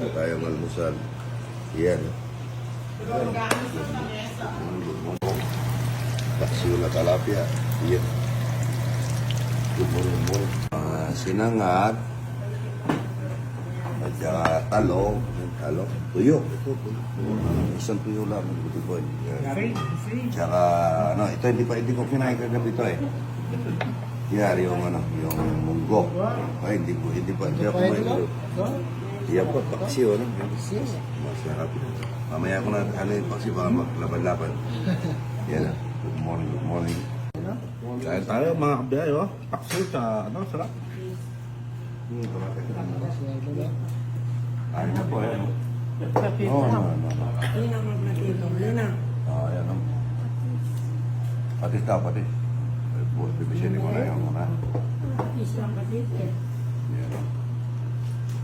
Ito tayong almusal. Yan. Paksiw na talapia. Yan. Good morning, morning. Ah, sinangag. At saka talong. Talong. Tuyo. Ah, isang tuyo lang. Ito po. Yan. Tsaka, ano, ito hindi pa, hindi ko kinain kagabi ito eh. Yan, yung ano, yung munggo. Ay, hindi po, hindi pa, hindi ako kumain ito. Yan po, paksiw, ano. Masarap. Mamaya ko na, ano yung paksiw, baka maglaban-laban. Yan. Good morning, good morning. Kain tayo mga kabiyay, oh. Paksiw sa, ano, sarap. Hmm. Ayun na po, ayan. Oo, ano, ano, ano. Lina, magnatito. Lina. Ah, ayan o. Patis daw, patis. Ay, po, bibisinin ko na yung mga. Isang kapit. Ayan o.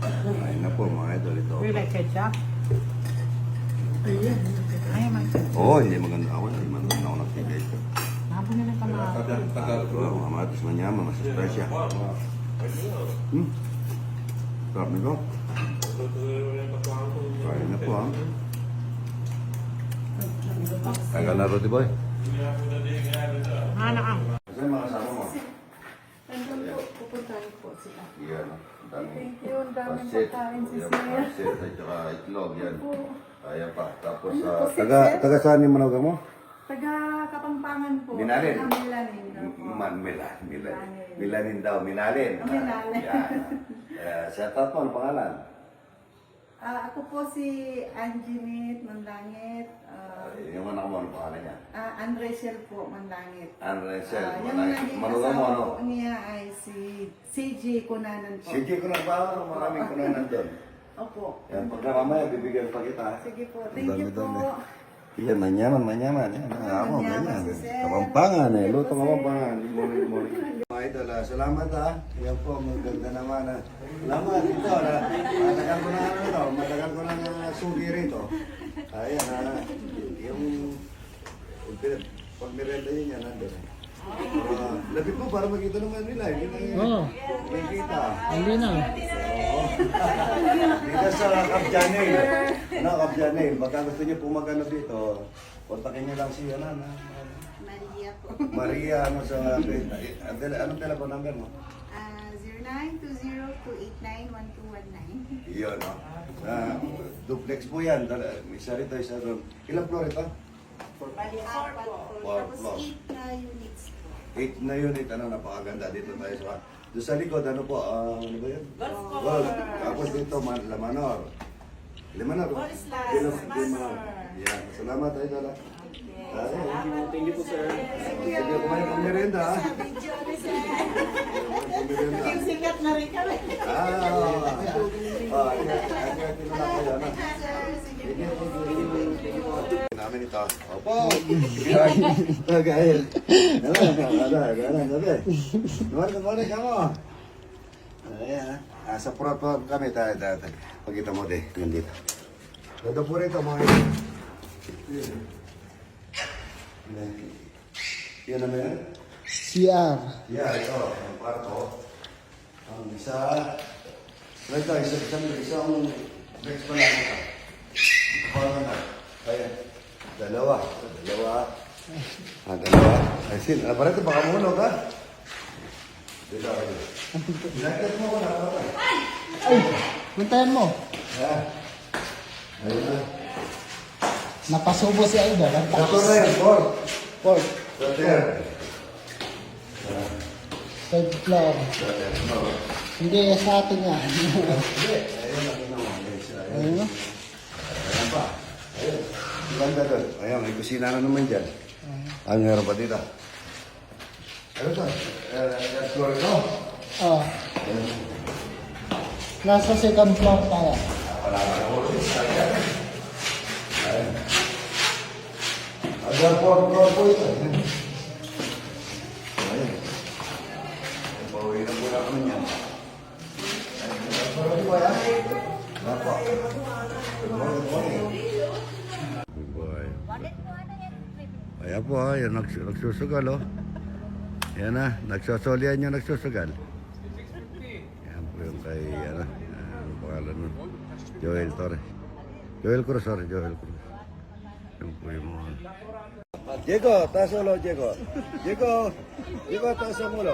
Ayun na po, mga idol ito. We like ketchup. Ayan. Ayaw man. Oo, hindi maganda ako. Hindi maganda ako nagtigay. Nabo na ng kamatis. Ito, mga kamatis manyaman, mas presya. Hmm. Sarap nito. Kain na po, ha? Tagal na roti boy. Hana ka. Kasi mga kasama mo. Nandun po, pupuntahan po sila. Yan, ang dami. Thank Pasit, pagkain si yan, Sir. at saka itlog, yan. Ayan pa. Tapos, Ano po, sir, taga, taga saan yung manawagan mo? Taga Kapampangan po. Minalin. Taga Milanin daw po. Man, Milan, Milan. Milanin. Daw, Minalin. Milanin. Yan. Uh, shout out po, ang pangalan? Ah, ako po si Anginit Mandangit. Ah, Yung anak mo, ano pangalan niya? ah, Ann Rachel po Ah, yung Mandangit. naging Manugang mo, ano? po niya ay si CJ Kunanan po. Ko na ba? Maraming ko na nandun. Opo. Yan, pagka mamaya, bibigyan pa kita. Sige po. Thank you po. Yan, manyaman, manyaman. Yan, ah, ako, Manyaman ganyan. Kapampangan eh, luto kapampangan. Morning, morning. Mga idol, ah, salamat ha. Yan po, maganda naman. ah. Salamat ito. ah. Matagal ko na ano ito, matagal ko na uh, sugi rito. Ayan ha. Yung pag nirenda yun yan, nandun. Uh, lapit mo para makita naman nila. Hindi na yun. Oo. Makikita. Hindi na. Dito sa Kapjanel. Ano, Kapjanel. Baka gusto niyo po magano dito, kontakin niyo lang si ano, ano, ano. Maria po. Maria, ano sa, tele, anong telephone number mo? Ah, 0920-289-1219. Iyon, no? Ah, duplex po yan. Dala- Isa rito, isa doon. Ilang floor ito? Bali, apat po. Four Tapos floor. 8 na units po. Eight na unit, ano, napakaganda. Dito tayo sa... Doon sa likod, ano po, ah, ano ba yun? Golf. Tapos dito, man, Lamanor. Limanor. Golf. Limanor. Yan. Salamat tayo, Dala. Thank you po, sir. Sige, kumain pang merienda, ha? Pang Sikat na rin kami. Ah, ah, hati-hati na lang kayo, ano? Namin ito. Opo! Gael. Ano, ano, ano, ano, Naman, naman, kamo. Ayan, ah. Ah, sa proto kami tayo, tayo. Pagkita mo, de, nandito. Ganda po rito, mga yun. Yan ano yan? CR. Yeah, ito, ang kwarto. Ang isa, ito, isa, isang, isang bex pa lang ito. Parang na. Kaya, dalawa. Dalawa. Ah, dalawa. Ay, sin, ah, parang ito, baka mulo ka. Dito, dito. Pinagkat mo ko na, papa. Ay! Puntayan mo. Ha? Ayun na. Napasubo si Aida. Ito na yun, Paul. Paul, Duterte. third floor. Hindi, sa atin nga. Hindi, ayun naman, guys. Ayun. Ayun no? Ayan pa. Ayun. Ang Ganda doon. Ayan, may kusina na naman dyan. Ang meron pa dito. Ano to? Eh, floor ito. Oh. Nasa second floor tayo. Wala ka na ulo. Hanggang floor, floor po ito. Ayan. Pauwi na muna kami niyan. Ayan. Floor po yan. Good boy. Ayan po ha, yan nags nagsusugal oh. Yan na, nagsasolyan yung nagsusugal. Yan po yung kay, ano, ano pa pangalan nun. Joel Torres. Joel Cruz, sorry, Joel Cruz. Yung po yung mga... Diego, taas ulo, Diego. Diego, Diego, taas ang ulo.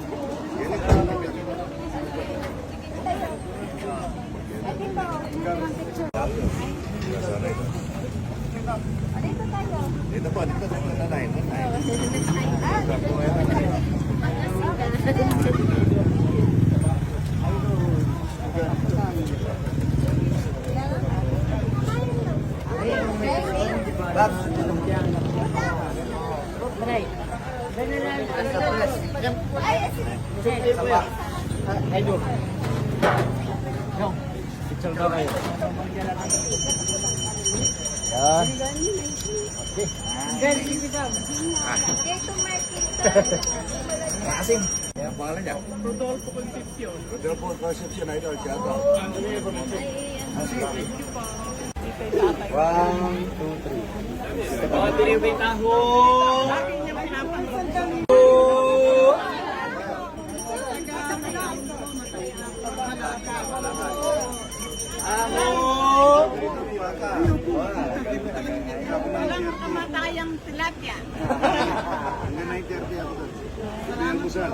Ang pangalan niya? Rodolfo Concepcion. Rodolfo Concepcion, idol. Siya to. One, two, three. Walang kamatayang tilapia. Hanggang 9.30 ako doon. Ito yung almusal.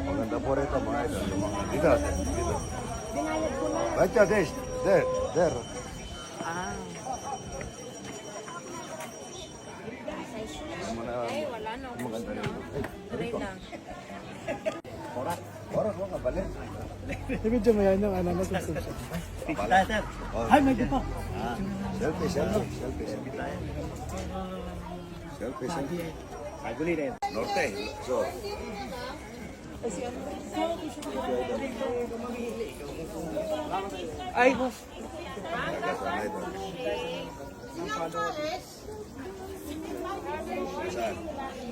Maganda po rito mga idol. Mga dito. Dito. Baca, des. Der. Der. Ay, wala na. Maganda rin. Ay, lang. Oras. Oras mo, kabalik. Medyo mo yan yung ano na subscription. Ay, may dito. Selfie, selfie, selfie, selfie tayo. Selfie, selfie. Aguli rin. Norte. So. Ay, boss.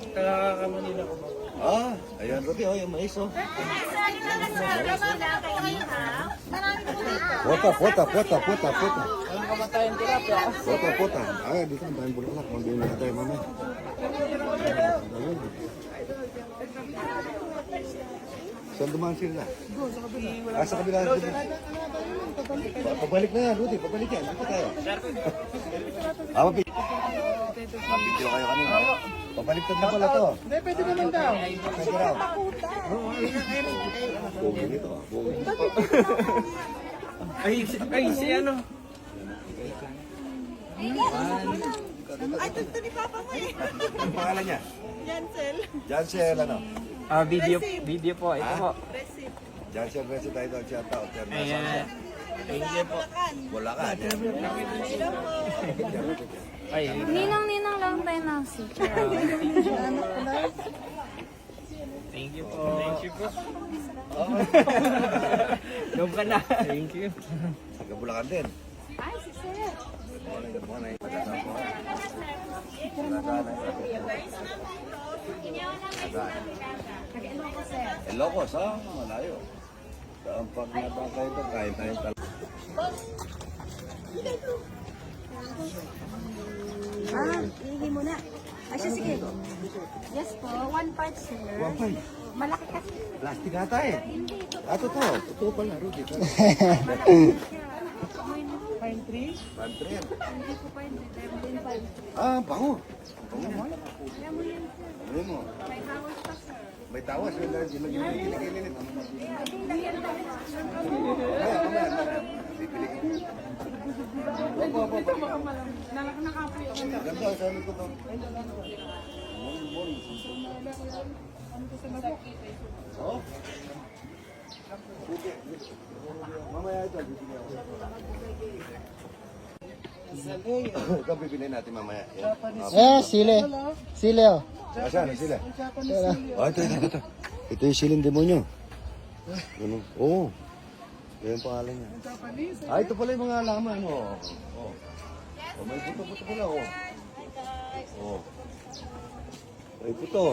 Kaka-Manila ko. Ah, ayan, Rudy, oh, yung mais, oh. Pota, pota, pota, pota, pota. Pota, pota. Ay, dito ang tayong bulaklak. Mandi na tayo, mama. Saan dumaan sila? Ah, sa kabila. Pa- Pabalik na yan, Rudy. Pabalik yan. Dito tayo. Ah, mapi- Mapidyo kayo kanina. Pabaliktad na pala to. Hindi, pwede naman daw. Pwede raw. Bugi nito. ah. Bugi. Ay, si- ay, si ano? Ay, ito ni Papa mo eh. Ang pangalan niya? Yancel. Jansel, ano? Ah, video, video po. Ito po. Jansel Resi tayo doon. Shout out. Yan, Ayan. Thank you po. Bulacan. Yan. Ay, Ninang-ninang lang tayo ng secret. thank you po. Thank you po. Doon ka na. Thank you. Taga Bulacan din. Ay, si Sir. Good morning, Magandang po. Magandang Ilocos, ha? Malayo. Saan pag nabaka ito, kain tayo talaga. Ah, hihingi mo na. Ay, siya, sige. Yes po, one part, sir. Wapay. Malaki kasi. Plastic ata eh. Ah, totoo. Totoo pala, Rudy. Pine tree? Pine tree yan. Hindi po pine tree. Ah, bango. Bango mo. Kaya mo yan, sir. Ano mo? May May tawas. May dahil ginagililit. Ganda, sabi ko to. Morning, morning. Oh? Mamaya ito, bibigyan ako. Ito bibili natin mamaya. Yan. Eh, sili. Sili oh. Asan? Sila? Oh, ito, ito, ito. Ito yung siling demonyo. Ano? Oo. Oh. Yan yung pangalan niya. Ah, ito pala yung mga laman. Oh. Oh. oh may puto-puto pala. Oh. Oh. May puto.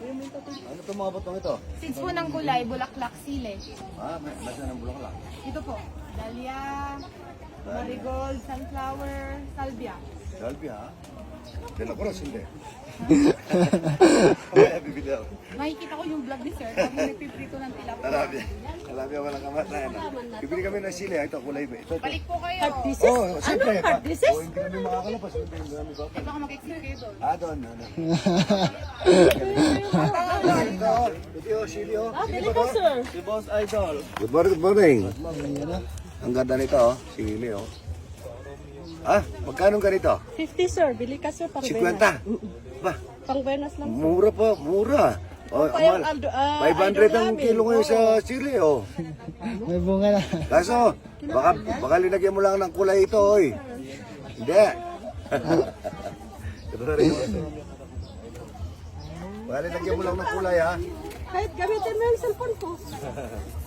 Ano itong mga butong ito? Seeds po ng gulay, bulaklak, sile. Ah, may nasa ng bulaklak. Ito po, dahlia, marigold, sunflower, salvia. Salvi ha? De la Cruz, hindi. Kaya bibili ako. Makikita ko yung vlog ni Sir, kami nagpiprito ng tilapia. Talabi. Talabi ako ng kamatayan. Bibili kami ng sili. Ito, kulay ba? Ito, ito. Balik po kayo. Oh, siyempre. Hard disease? Oh, hindi kami makakalapas. Hindi kami ba? Baka mag-exit kayo doon. Ah, doon. Ano? Ito, sili, oh. Sili ba to? Si Boss Idol. Good morning, good morning. Ang ganda nito, oh. Sili, oh. Ah, magkano ganito? 50 sir, bili ka sir pang 50. Venas. Ba, Pang Venas lang. mura pa, mura. Oh, pa yung. Aldo- ah, 500 idol ang kilo ngayon sa sili, oh. May bunga na. Kaso, baka, baka linagyan mo lang ng kulay ito, oy. Hindi. Ito na rin. Baka linagyan mo lang ng kulay, ha? Kahit gamitin mo yung cellphone ko.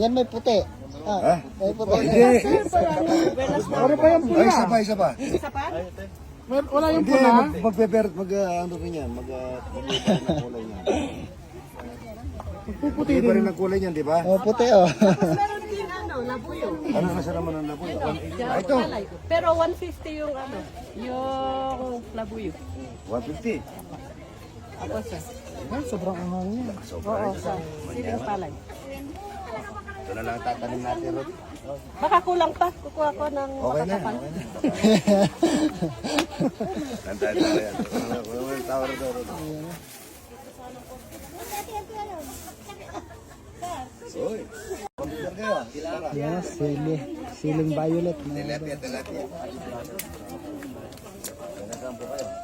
Yan may puti. Ha? Ah, may puti. Oh, hindi. Ano, na. Pa yung Ay, isa pa, isa pa. Mer- Wala yung Hindi, pula. mag, magpeper, mag, uh, ano rin yan, mag, uh, ng kulay niyan. Puputi din. rin ng kulay niyan, di ba? Oh, puti oh. Meron din ano, labuyo. Ano nasa naman ang laboy? Ah, ito. Pero 150 yung ano, yung labuyo. 150. Ako sir. Ay, sobrang anghang niya. Oo, sir. Siling palay. Ito na lang tatanim natin, Rod. Baka kulang pa. Kukuha ko ng Okay na, makakapan. okay na. Tandaan na yan. Wala mo yung tower doon, Rod. Uy, kayo, ah. Yan, sili. Siling violet. na. Tilapia, tilapia. Saan po kayo?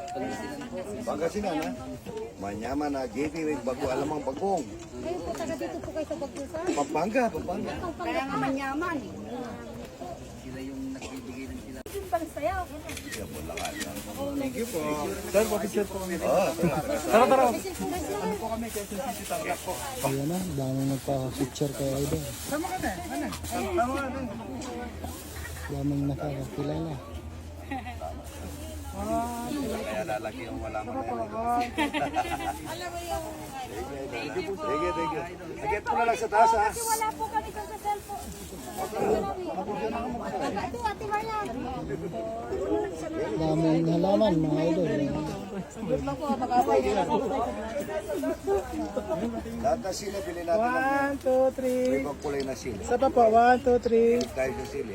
Pangasinan, ha? Manyaman na JP with bago alam ang bagong. Kayo po, taga dito po kayo sa Bagdusa. Pampanga, Pampanga. Kaya nga manyaman eh. Thank you po. Sir, pa-picture po kami. Oh, Ayan na, dami nagpa-picture kay Idol. Daming nakakakilala. Kaya lalaki yung wala mo na yan. Thank you, thank you. Agad mo na lang sa taas, ha? Wala po kami sa cellphone. Ito, Ate Maya. Daming halaman mga idol. Lahat na sili, bilhin natin 1, 2, 3. may ibang kulay na sili. Isa pa po, 1, 2, 3. Tayo sa sili.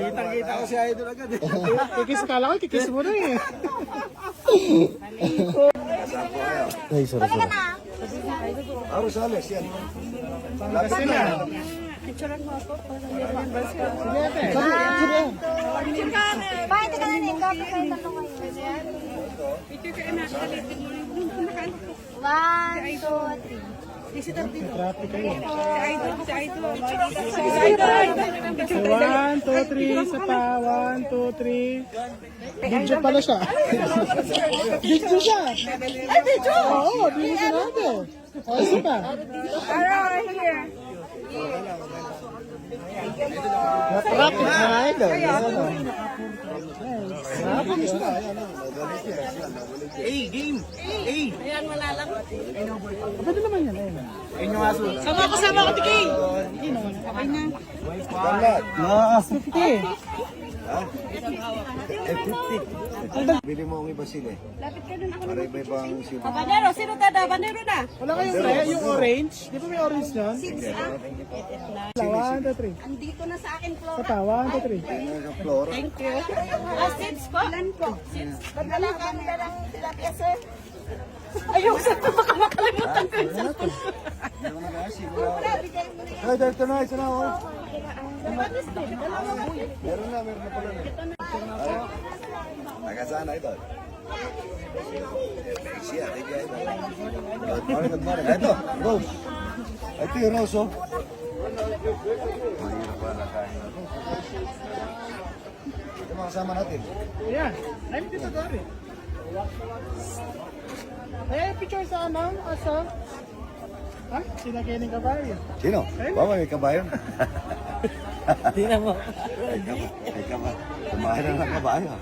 Kita-kita ko si Idol agad. eh. Kikis ka lang, kikis mo na eh. Ay, sorry, sorry. Ah, Rosales, yan. Lapit na. Picturean mo ako. Sige, ate. Sorry, sorry. Bakit ka na? Kapit kayo tatlo kayo. One, two, three. Traffic kayo. Si Idol. So, 1, 2, 3, isa pa. 1, 2, 3. Video pala siya. Video siya. Ay, video? Oo, video natin. O, isa pa. Traffic na idol. Traffic na. Ayan, wala lang. Pwede naman yan. Ayun. Sama ko, sama ko, Tiki. Damlat. Ah, 50. Ha? Eh, 50. Bili mo ang iba sila. Lapit ka dun ako. Para iba ibang sila. Habanero, sino tada? Habanero na. Wala kayong red, yung orange. Di ba may orange nun? Six, ah. Three. Andito na sa akin, Sa Flora. pa, one, two, three. Ano sa floor? Thank you. Ah, six po? Ilan po? Six. Badala ka nila ng tilapia, sir. Ayaw, sir. Baka makalimutan ko yung cellphone ko. Na. Ay, ito na, ito na. Oh. What is this? Dalawa po. Meron na, meron na pala. Taga na ito? Siya, thank you. Oh. Natin. Ayan. Ay, dito Dory. Ay, picture sa ano? Asa? Ha? Sina Kenny Caballo. Sino? Baba, may kabayo. Hindi na mo. May kabayo. Kumain na ng kabayo.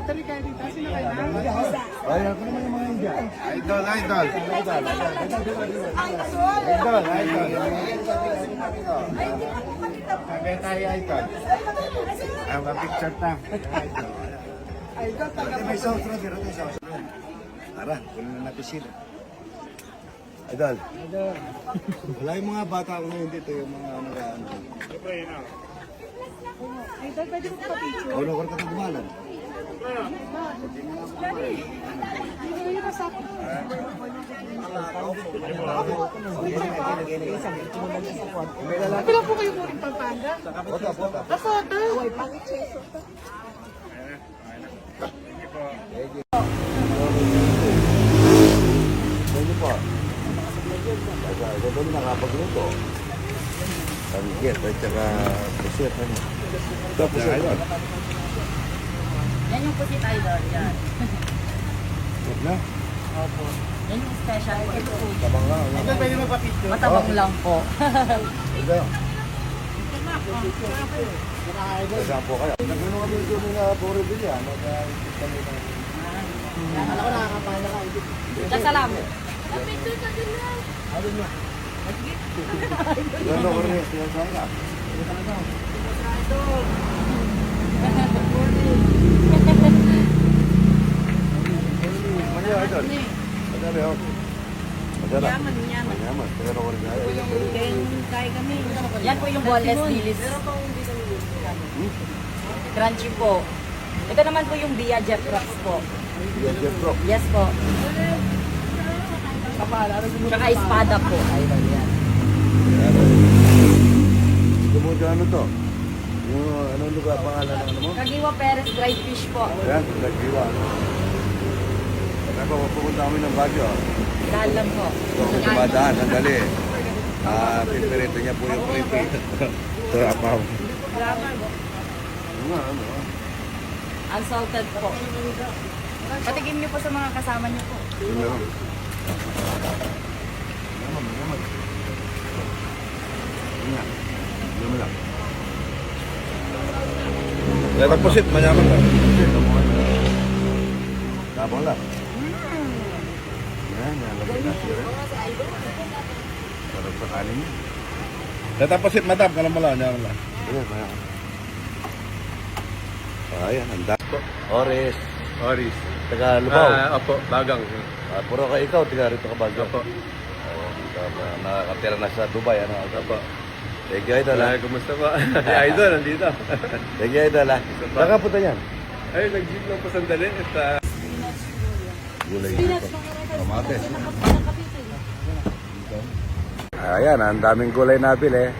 Tali kayo dito. Sino kayo na? Ay, ako naman yung mga Indian. Idol, idol. Idol, idol. Sabi tayo, idol. Ang picture ta. Ate, may sauce na, meron may sauce na. Tara, kunin na natin sila. Idol. Wala yung mga bata ko ngayon dito, yung mga ano ka ano. Idol, pwede mo pa picture. Kaulo ko ka gumalan. Kailan po kayo muling pampanga? Bota, bota. Ah, photo. Thank you po. Ito, ito doon nakapagluto. Pamigit, at saka pusit. Ano? Ito, pusit. Yan yung pusit idol, yan. Pusit na. Yan yung special po ito. Tabang lang. Idol, pwede magpa-picture. Matabang lang po. Ito. Saan po kayo? Nagano kami doon na Puro Villa. Nag-isip kami ng... Alam ko nakakapala ka. Kasalamat. Gano ko rin yung sana. Manya, idol. Madami, oh. Madala. Yaman, yaman. Mayaman. Pero ko rin kaya kami. Yan po yung boneless dilis. Crunchy po. Ito naman po yung Bia Jet Rocks po. Yan, Jeff Rock. Yes po. Tsaka espada po. Idol yan. Tumudo ano to? Yung ano lugar pangalan ng ano mo? Kagiwa Perez dried fish po. Yan, nagdiwa. Ako, pupunta kami ng Baguio. Lang po. So, kung dumadaan, sandali. Ah, piperito niya po yung creepy. Ito, apaw. Ano nga, ano? Unsalted po. Patigim niyo po sa mga kasama niyo po. Lang. Yaman, yaman. Yun mo lang. Manyaman ka. Kasi, namuha na. Tabang lang. Yan, yan. Lagay na rin. Sarap sa kanin niya. Ito pusit, madam. Kalam mo lang, lang. Dami. Oris. Oris. Taga Lubao. Ah, opo, bagang. Ah, puro ka ikaw, tiga rito ka ba? Opo. Oo, na nakakatira na sa Dubai, ano? Opo. Thank you, Idol. ah. kumusta po? idol, nandito. Thank you, Idol. ah. Saan ka punta yan? Ay, nag-jeep lang po sandali. At, uh, Gulay dito. Kamates. Ayan, ang daming gulay na bili.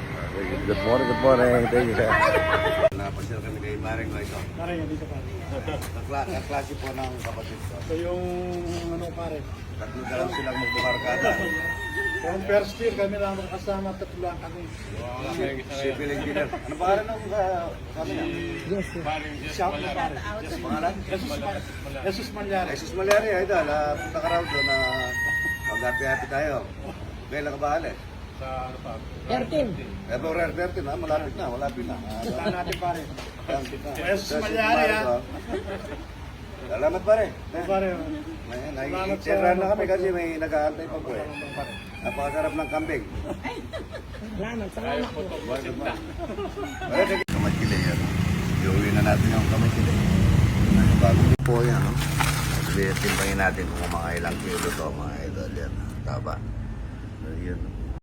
Good morning, good morning. Thank you. Kay Maring Loito. Pare, dito pare. Kaklase po ng kapatid ko. Ito yung ano pare. Tatlo na lang silang magbukarkada. From first year kami lang kasama tatlo lang kami. Civil engineer. Ano pa rin ang uh, kami na? Yes, sir. Shout na pare. Pangalan? Jesus Malyari. Jesus Malyari, Idol. ah, punta ka raw doon na mag-happy-happy tayo. Kailan ka ba alis? Sa ano pa? Eh, pero rare 13 na, malapit na, malapit na. Ah, Saan natin pare? malapit na. Jesus Malyari, ah. Salamat pare. Pare. May nakikitsira na kami kasi may nag-aantay pa po eh. Napakasarap ng kambing. Salamat, salamat po. Kamagkili yan. Iuwi na natin yung kamay sila. Bago po yan, no? Timbangin natin kung mga ilang kilo to, mga idol yan. Taba.